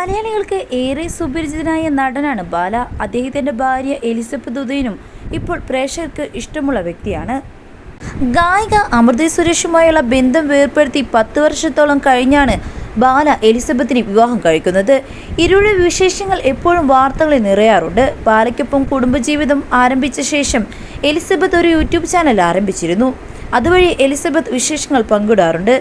മലയാളികൾക്ക് ഏറെ സുപരിചിതനായ നടനാണ് ബാല. അദ്ദേഹത്തിന്റെ ഭാര്യ എലിസബത്ത് ഉദയനും ഇപ്പോൾ പ്രേക്ഷകർക്ക് ഇഷ്ടമുള്ള വ്യക്തിയാണ്. ഗായിക അമൃത സുരേഷുമായുള്ള ബന്ധം വേർപ്പെടുത്തി പത്ത് വർഷത്തോളം കഴിഞ്ഞാണ് ബാല എലിസബത്തിനെ വിവാഹം കഴിക്കുന്നത്. ഇരുടെ വിശേഷങ്ങൾ എപ്പോഴും വാർത്തകളിൽ നിറയാറുണ്ട്. ബാലയ്ക്കൊപ്പം കുടുംബജീവിതം ആരംഭിച്ച ശേഷം എലിസബത്ത് ഒരു യൂട്യൂബ് ചാനൽ ആരംഭിച്ചിരുന്നു. അതുവഴി എലിസബത്ത് വിശേഷങ്ങൾ പങ്കിടാറുണ്ട്.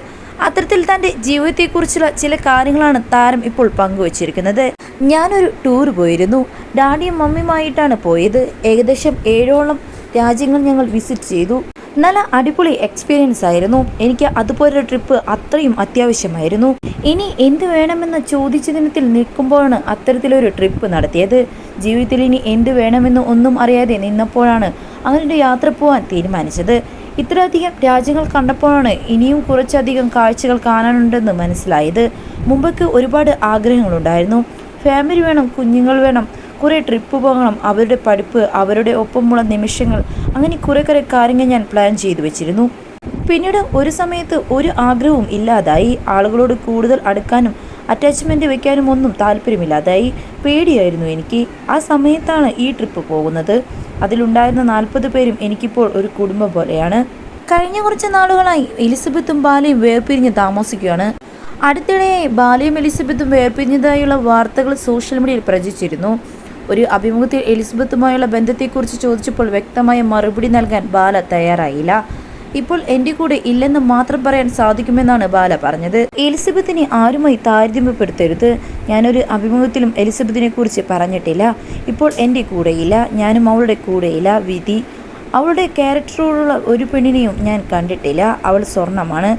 അത്തരത്തിൽ തന്റെ ജീവിതത്തെക്കുറിച്ചുള്ള ചില കാര്യങ്ങളാണ് താരം ഇപ്പോൾ പങ്കുവച്ചിരിക്കുന്നത്. ഞാനൊരു ടൂർ പോയിരുന്നു. ഡാഡിയും മമ്മിയുമായിട്ടാണ് പോയത്. ഏകദേശം ഏഴോളം രാജ്യങ്ങൾ ഞങ്ങൾ വിസിറ്റ് ചെയ്തു. നല്ല അടിപൊളി എക്സ്പീരിയൻസ് ആയിരുന്നു. എനിക്ക് അതുപോലൊരു ട്രിപ്പ് അത്രയും അത്യാവശ്യമായിരുന്നു. ഇനി എന്ത് വേണമെന്ന് ചോദിച്ച ദിനത്തിൽ നിൽക്കുമ്പോഴാണ് അത്തരത്തിലൊരു ട്രിപ്പ് നടത്തിയത്. ജീവിതത്തിൽ ഇനി എന്ത് വേണമെന്ന് ഒന്നും അറിയാതെ നിന്നപ്പോഴാണ് അങ്ങനെ യാത്ര പോകാൻ തീരുമാനിച്ചത്. ഇത്രയധികം രാജ്യങ്ങൾ കണ്ടപ്പോഴാണ് ഇനിയും കുറച്ചധികം കാഴ്ചകൾ കാണാനുണ്ടെന്ന് മനസ്സിലായത്. മുമ്പൊക്കെ ഒരുപാട് ആഗ്രഹങ്ങളുണ്ടായിരുന്നു. ഫാമിലി വേണം കുഞ്ഞുങ്ങൾ വേണം കുറേ ട്രിപ്പ് പോകണം അവരുടെ പഠിപ്പ് അവരുടെ ഒപ്പമുള്ള നിമിഷങ്ങൾ അങ്ങനെ കുറേ കുറേ കാര്യങ്ങൾ ഞാൻ പ്ലാൻ ചെയ്തു വെച്ചിരുന്നു. പിന്നീട് ഒരു സമയത്ത് ഒരു ആഗ്രഹവും ഇല്ലാതായി. ആളുകളോട് കൂടുതൽ അടുക്കാനും അറ്റാച്ച്മെന്റ് വെക്കാനും ഒന്നും താല്പര്യമില്ലാതായി. പേടിയായിരുന്നു എനിക്ക്. ആ സമയത്താണ് ഈ ട്രിപ്പ് പോകുന്നത്. അതിലുണ്ടായിരുന്ന നാൽപ്പത് പേരും എനിക്കിപ്പോൾ ഒരു കുടുംബം പോലെയാണ്. കഴിഞ്ഞ കുറച്ച് നാളുകളായി എലിസബത്തും ബാലയും വേർപിരിഞ്ഞ് താമസിക്കുകയാണ്. അടുത്തിടെ ബാലയും എലിസബത്തും വേർപിരിഞ്ഞതായുള്ള വാർത്തകൾ സോഷ്യൽ മീഡിയയിൽ പ്രചരിച്ചിരുന്നു. ഒരു അഭിമുഖത്തിൽ എലിസബത്തുമായുള്ള ബന്ധത്തെക്കുറിച്ച് ചോദിച്ചപ്പോൾ വ്യക്തമായ മറുപടി നൽകാൻ ബാല തയ്യാറായില്ല. ഇപ്പോൾ എന്റെ കൂടെ ഇല്ലെന്ന് മാത്രം പറയാൻ സാധിക്കുമെന്നാണ് ബാല പറഞ്ഞത്. എലിസബത്തിനെ ആരുമായി താരതമ്യപ്പെടുത്തരുത്. ഞാനൊരു അഭിമുഖത്തിലും എലിസബത്തിനെ കുറിച്ച് പറഞ്ഞിട്ടില്ല. ഇപ്പോൾ എന്റെ കൂടെയില്ല. ഞാനും അവളുടെ കൂടെയില്ല. വിധി. അവളുടെ ക്യാരക്ടറോടുള്ള ഒരു പെണ്ണിനെയും ഞാൻ കണ്ടിട്ടില്ല. അവൾ സ്വർണമാണ്.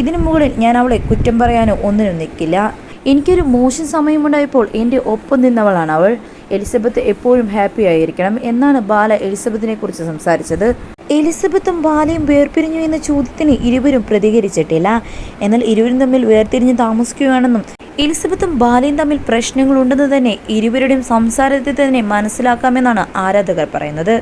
ഇതിനു മുകളിൽ ഞാൻ അവളെ കുറ്റം പറയാനോ ഒന്നിനും നിൽക്കില്ല. എനിക്കൊരു മോശം സമയമുണ്ടായപ്പോൾ എന്റെ ഒപ്പം നിന്നവളാണ് അവൾ. എലിസബത്ത് എപ്പോഴും ഹാപ്പി ആയിരിക്കണം എന്നാണ് ബാല എലിസബത്തിനെ കുറിച്ച് സംസാരിച്ചത്. എലിസബത്തും ബാലയും വേർപിരിഞ്ഞു എന്ന ചോദ്യത്തിന് ഇരുവരും പ്രതികരിച്ചിട്ടില്ല. എന്നാൽ ഇരുവരും തമ്മിൽ വേർതിരിഞ്ഞ് താമസിക്കുകയാണെന്നും എലിസബത്തും ബാലയും തമ്മിൽ പ്രശ്നങ്ങളുണ്ടെന്ന് തന്നെ ഇരുവരുടെയും സംസാരത്തിൽ തന്നെ മനസ്സിലാക്കാമെന്നാണ് ആരാധകർ പറയുന്നത്.